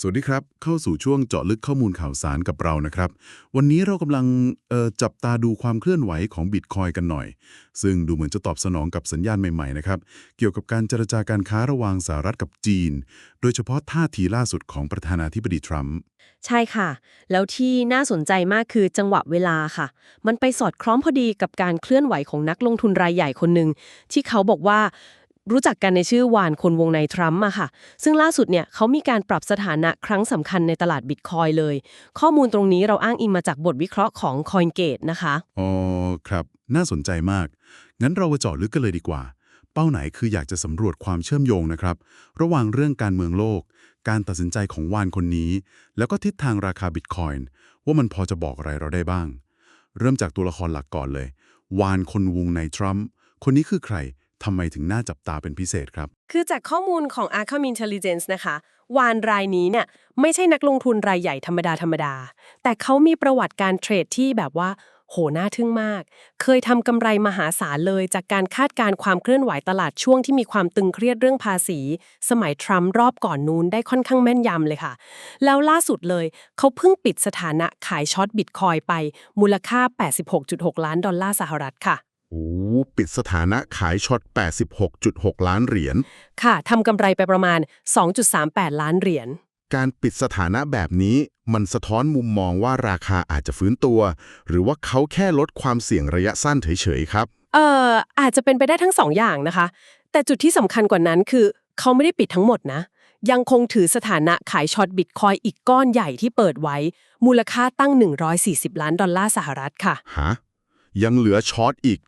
สวัสดีครับ เข้าสู่ช่วงเจาะลึกข้อมูลข่าวสารกับเรานะครับ วันนี้เรากำลังจับตาดูความเคลื่อนไหวของบิตคอยกันหน่อย ซึ่งดูเหมือนจะตอบสนองกับสัญญาณใหม่ๆนะครับ เกี่ยวกับการเจรจาการค้าระหว่างสหรัฐกับจีน โดยเฉพาะท่าทีล่าสุดของประธานาธิบดีทรัมป์ใช่ค่ะ แล้วที่น่าสนใจมากคือจังหวะเวลาค่ะ มันไปสอดคล้องพอดีกับการเคลื่อนไหวของนักลงทุนรายใหญ่คนหนึ่งที่เขาบอกว่า รู้จักกันในชื่อวานคนวงในทรัมป์อะค่ะ ซึ่งล่าสุดเนี่ยเขามีการปรับสถานะครั้งสำคัญในตลาดบิตคอยเลย ข้อมูลตรงนี้เราอ้างอิงมาจากบทวิเคราะห์ของ CoinGate นะคะ อ๋อ ครับ น่าสนใจมาก งั้นเรามาเจาะลึกกันเลยดีกว่า เป้าไหนคืออยากจะสำรวจความเชื่อมโยงนะครับ ระหว่างเรื่องการเมืองโลก การตัดสินใจของวานคนนี้ แล้วก็ทิศทางราคาบิตคอยน์ว่ามันพอจะบอกอะไรเราได้บ้าง เริ่มจากตัวละครหลักก่อนเลย วานคนวงในทรัมป์คนนี้คือใคร ทำไมถึงน่าจับตาเป็นพิเศษครับ คือจากข้อมูลของ Arkham Intelligence นะคะ วานรายนี้เนี่ยไม่ใช่นักลงทุนรายใหญ่ธรรมดาธรรมดา แต่เขามีประวัติการเทรดที่แบบว่า โหน่าทึ่งมาก เคยทำกำไรมหาศาลเลย จากการคาดการณ์ความเคลื่อนไหวตลาดช่วงที่มีความตึงเครียดเรื่องภาษี สมัยทรัมป์รอบก่อนนู้นได้ค่อนข้างแม่นยำเลยค่ะ แล้วล่าสุดเลยเขาเพิ่งปิดสถานะขายช็อตบิตคอยไปมูลค่า 86.6 ล้านดอลลาร์สหรัฐค่ะ ปิดสถานะขายช็อต 86.6 ล้านเหรียญ ค่ะทำกำไรไปประมาณ 2.38 ล้านเหรียญ การปิดสถานะแบบนี้มันสะท้อนมุมมองว่าราคาอาจจะฟื้นตัว หรือว่าเขาแค่ลดความเสี่ยงระยะสั้นเฉยๆครับ เอ่อ อาจจะเป็นไปได้ทั้งสองอย่างนะคะ แต่จุดที่สำคัญกว่านั้นคือ เขาไม่ได้ปิดทั้งหมดนะ ยังคงถือสถานะขายช็อตบิตคอยอีกก้อนใหญ่ที่เปิดไว้ มูลค่าตั้ง 140 ล้านดอลลาร์สหรัฐค่ะ ฮะ ยังเหลือช็อตอีก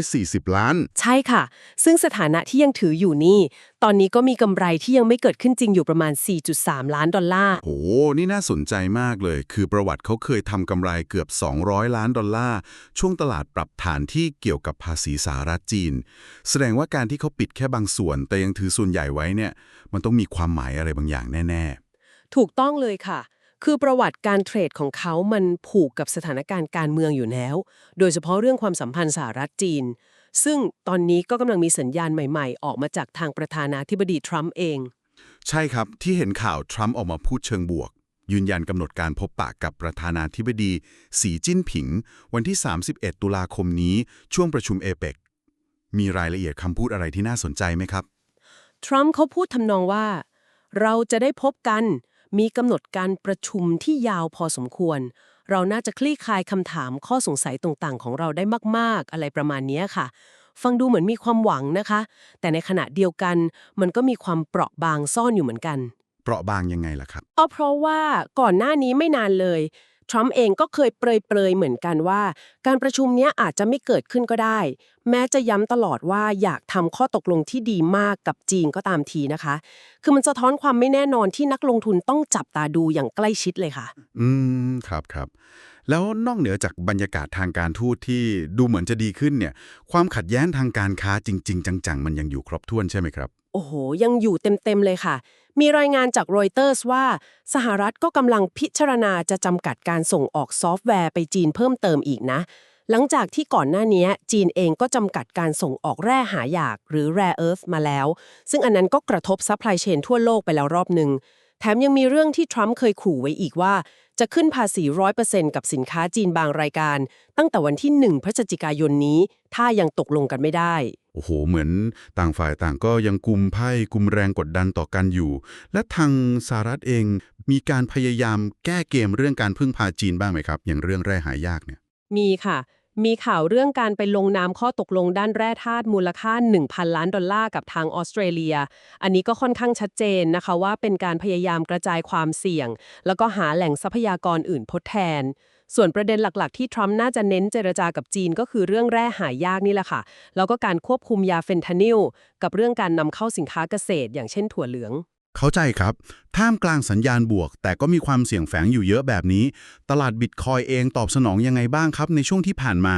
140 ล้าน ใช่ค่ะ ซึ่งสถานะที่ยังถืออยู่นี่ ตอนนี้ก็มีกำไรที่ยังไม่เกิดขึ้นจริงอยู่ประมาณ 4.3 ล้านดอลลาร์โหนี่น่าสนใจมากเลย คือประวัติเขาเคยทำกำไรเกือบ 200 ล้านดอลลาร์ ช่วงตลาดปรับฐานที่เกี่ยวกับภาษีสหรัฐจีน แสดงว่าการที่เขาปิดแค่บางส่วน แต่ยังถือส่วนใหญ่ไว้เนี่ย มันต้องมีความหมายอะไรบางอย่างแน่ถูกต้องเลยค่ะ คือประวัติการเทรดของเขามันผูกกับสถานการณ์การเมืองอยู่แล้ว โดยเฉพาะเรื่องความสัมพันธ์สหรัฐจีน ซึ่งตอนนี้ก็กำลังมีสัญญาณใหม่ๆ ออกมาจากทางประธานาธิบดีทรัมป์เองๆใช่ครับที่เห็นข่าวทรัมป์ออกมาพูดเชิงบวก ยืนยันกำหนดการพบปะกับประธานาธิบดี สีจิ้นผิง วันที่ 31 ตุลาคมนี้ช่วงประชุมเอเปกมีรายละเอียดคำพูดอะไรที่น่าสนใจไหมครับ ทรัมป์เขาพูดทำนองว่า เราจะได้พบกัน มีกำหนดการประชุมที่ยาวพอสมควร เราน่าจะคลี่คลายคำถามข้อสงสัยต่างๆ ของเราได้มากๆ อะไรประมาณเนี้ยค่ะ ฟังดูเหมือนมีความหวังนะคะ แต่ในขณะเดียวกัน มันก็มีความเปราะบางซ่อนอยู่เหมือนกัน เปราะบางยังไงล่ะครับก็เพราะว่าก่อนหน้านี้ไม่นานเลย ทรัมป์เองก็เคยเปรยๆเหมือนกันว่า การประชุมเนี้ยอาจจะไม่เกิดขึ้นก็ได้ แม้จะย้ำตลอดว่าอยากทำข้อตกลงที่ดีมากกับจีนก็ตามทีนะคะ คือมันสะท้อนความไม่แน่นอนที่นักลงทุนต้องจับตาดูอย่างใกล้ชิดเลยค่ะ อืมครับครับแล้วนอกเหนือจากบรรยากาศทางการทูตที่ดูเหมือนจะดีขึ้นเนี่ย ความขัดแย้งทางการค้าจริง ๆ จังๆ มันยังอยู่ครบถ้วนใช่ไหมครับ โอ้โห ยังอยู่เต็มๆเลยค่ะ มีรายงานจากรอยเตอร์สว่า สหรัฐก็กำลังพิจารณาจะจำกัดการส่งออกซอฟต์แวร์ไปจีนเพิ่มเติมอีกนะ หลังจากที่ก่อนหน้านี้จีนเองก็จำกัดการส่งออกแร่หายากหรือ rare earth มาแล้ว ซึ่งอันนั้นก็กระทบซัพพลายเชนทั่วโลกไปแล้วรอบหนึ่ง แถมยังมีเรื่องที่ทรัมป์เคยขู่ไว้อีกว่า จะขึ้นภาษี 100%กับสินค้าจีนบางรายการ ตั้งแต่วันที่ 1 พฤศจิกายนนี้ ถ้ายังตกลงกันไม่ได้ โอ้โห เหมือนต่างฝ่ายต่างก็ยังกุมไพ่กุมแรงกดดันต่อกันอยู่ และทางสหรัฐเองมีการพยายามแก้เกมเรื่องการพึ่งพาจีนบ้างไหมครับ อย่างเรื่องแร่หายากเนี่ย มีค่ะ มีข่าวเรื่องการไปลงนามข้อตกลงด้านแร่ธาตุมูลค่า 1,000 ล้านดอลลาร์กับทางออสเตรเลีย อันนี้ก็ค่อนข้างชัดเจนนะคะว่าเป็นการพยายามกระจายความเสี่ยง แล้วก็หาแหล่งทรัพยากรอื่นทดแทน ส่วนประเด็นหลักๆ ที่ทรัมป์น่าจะเน้นเจรจากับจีนก็คือเรื่องแร่หายากนี่แหละค่ะ แล้วก็การควบคุมยาเฟนทานิลกับเรื่องการนำเข้าสินค้าเกษตร อย่างเช่นถั่วเหลือง เข้าใจครับ ท่ามกลางสัญญาณบวก แต่ก็มีความเสี่ยงแฝงอยู่เยอะแบบนี้ ตลาดบิตคอยเองตอบสนองยังไงบ้างครับในช่วงที่ผ่านมา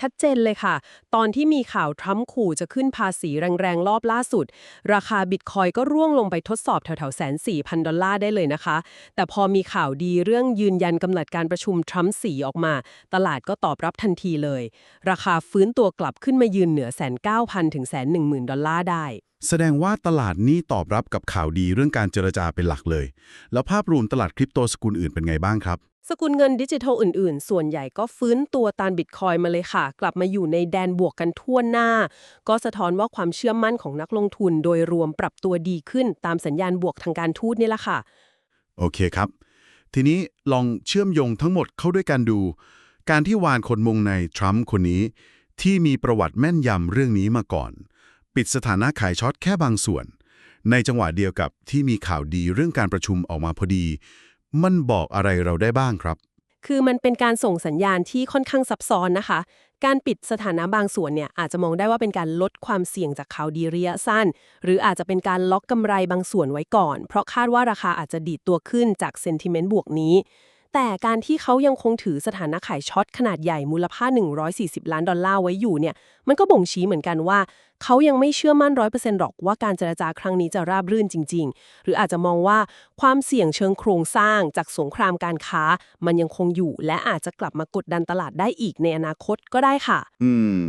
ชัดเจนเลยค่ะ ตอนที่มีข่าวทรัมป์ขู่จะขึ้นภาษีแรงๆ รอบล่าสุด ราคาบิตคอยก็ร่วงลงไปทดสอบแถวๆแสนสี่พันดอลลาร์ได้เลยนะคะ แต่พอมีข่าวดีเรื่องยืนยันกำหนดการประชุมทรัมป์สีออกมา ตลาดก็ตอบรับทันทีเลย ราคาฟื้นตัวกลับขึ้นมายืนเหนือแสนเก้าพันถึงแสนหนึ่งหมื่นดอลลาร์ได้แสดงว่าตลาดนี้ตอบรับกับข่าวดีเรื่องการเจรจาเป็นหลักเลย แล้วภาพรวมตลาดคริปโตสกุลอื่นเป็นไงบ้างครับ สกุลเงินดิจิทัลอื่นๆ ส่วนใหญ่ก็ฟื้นตัวตามบิตคอยมาเลยค่ะ กลับมาอยู่ในแดนบวกกันทั่วหน้า ก็สะท้อนว่าความเชื่อมั่นของนักลงทุนโดยรวมปรับตัวดีขึ้นตามสัญญาณบวกทางการทูตนี่แหละค่ะ โอเคครับ ทีนี้ลองเชื่อมโยงทั้งหมดเข้าด้วยกันดู การที่วานคนมงในทรัมป์คนนี้ ที่มีประวัติแม่นยำเรื่องนี้มาก่อน ปิดสถานะขายช็อตแค่บางส่วน ในจังหวะเดียวกับที่มีข่าวดีเรื่องการประชุมออกมาพอดี มันบอกอะไรเราได้บ้างครับ คือมันเป็นการส่งสัญญาณที่ค่อนข้างซับซ้อนนะคะ การปิดสถานะบางส่วนเนี่ยอาจจะมองได้ว่าเป็นการลดความเสี่ยงจากข่าวดีระยะสั้น หรืออาจจะเป็นการล็อกกำไรบางส่วนไว้ก่อน เพราะคาดว่าราคาอาจจะดีดตัวขึ้นจากเซนติเมนต์บวกนี้ แต่การที่เขายังคงถือสถานะขายช็อตขนาดใหญ่มูลค่า 140 ล้านดอลลาร์ไว้อยู่เนี่ย มันก็บ่งชี้เหมือนกันว่า เขายังไม่เชื่อมั่นร้อยเปอร์เซ็นต์หรอกว่าการเจรจาครั้งนี้จะราบรื่นจริง ๆ หรืออาจจะมองว่าความเสี่ยงเชิงโครงสร้างจากสงครามการค้า มันยังคงอยู่ และอาจจะกลับมากดดันตลาดได้อีกในอนาคตก็ได้ค่ะ อืม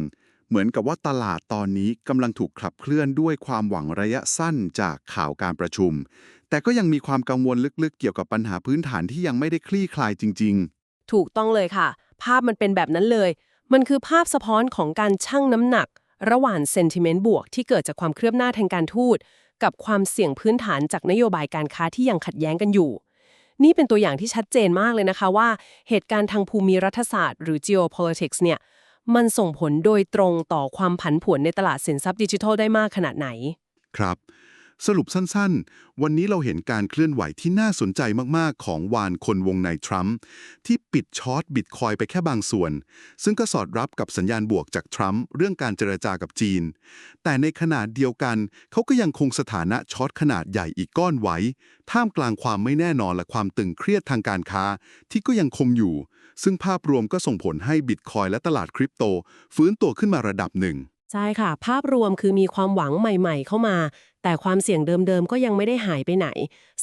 เหมือนกับว่าตลาดตอนนี้กำลังถูกขับเคลื่อนด้วยความหวังระยะสั้นจากข่าวการประชุม แต่ก็ยังมีความกังวลลึกๆ เกี่ยวกับปัญหาพื้นฐานที่ยังไม่ได้คลี่คลายจริงถูกต้องเลยค่ะ ภาพมันเป็นแบบนั้นเลย มันคือภาพสะท้อนของการชั่งน้ำหนัก ระหว่างเซนติเมนต์บวกที่เกิดจากความเครือบหน้าทางการทูต กับความเสี่ยงพื้นฐานจากนโยบายการค้าที่ยังขัดแย้งกันอยู่ นี่เป็นตัวอย่างที่ชัดเจนมากเลยนะคะว่า เหตุการณ์ทางภูมิรัฐศาสตร์ หรือ geopolitics เนี่ยมันส่งผลโดยตรงต่อความผันผวนในตลาดสินทรัพย์ดิจิทัลได้มากขนาดไหนๆครับ สรุปสั้นๆ วันนี้เราเห็นการเคลื่อนไหวที่น่าสนใจมากๆ ของวานคนวงในทรัมป์ที่ปิดช็อตบิตคอยไปแค่บางส่วน ซึ่งก็สอดรับกับสัญญาณบวกจากทรัมป์เรื่องการเจรจากับจีน แต่ในขณะเดียวกัน เขาก็ยังคงสถานะช็อตขนาดใหญ่อีกก้อนไว้ ท่ามกลางความไม่แน่นอนและความตึงเครียดทางการค้า ที่ก็ยังคงอยู่ ซึ่งภาพรวมก็ส่งผลให้บิตคอยและตลาดคริปโต ฟื้นตัวขึ้นมาระดับหนึ่งใช่ค่ะ ภาพรวมคือมีความหวังใหม่ ๆ เข้ามา แต่ความเสี่ยงเดิมๆ ก็ยังไม่ได้หายไปไหน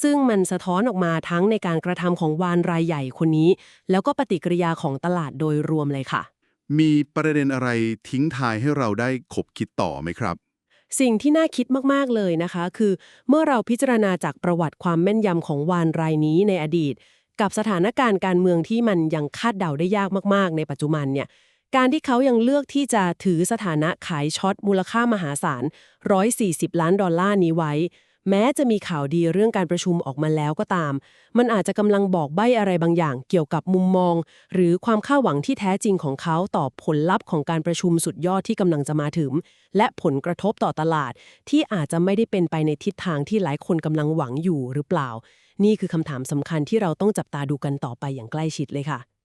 ซึ่งมันสะท้อนออกมาทั้งในการกระทำของวานรายใหญ่คนนี้ แล้วก็ปฏิกิริยาของตลาดโดยรวมเลยค่ะ มีประเด็นอะไรทิ้งท้ายให้เราได้ขบคิดต่อไหมครับ สิ่งที่น่าคิดมากๆเลยนะคะ คือ เมื่อเราพิจารณาจากประวัติความแม่นยำของวานรายนี้ในอดีต กับสถานการณ์การเมืองที่มันยังคาดเดาได้ยากมาก ๆ ในปัจจุบันเนี่ย การที่เขายังเลือกที่จะถือสถานะขายช็อตมูลค่ามหาศาล 140 ล้านดอลลาร์นี้ไว้ แม้จะมีข่าวดีเรื่องการประชุมออกมาแล้วก็ตาม มันอาจจะกำลังบอกใบ้อะไรบางอย่างเกี่ยวกับมุมมอง หรือความคาดหวังที่แท้จริงของเขาต่อผลลัพธ์ของการประชุมสุดยอดที่กำลังจะมาถึง และผลกระทบต่อตลาด ที่อาจจะไม่ได้เป็นไปในทิศทางที่หลายคนกำลังหวังอยู่หรือเปล่า นี่คือคำถามสำคัญที่เราต้องจับตาดูกันต่อไปอย่างใกล้ชิดเลยค่ะ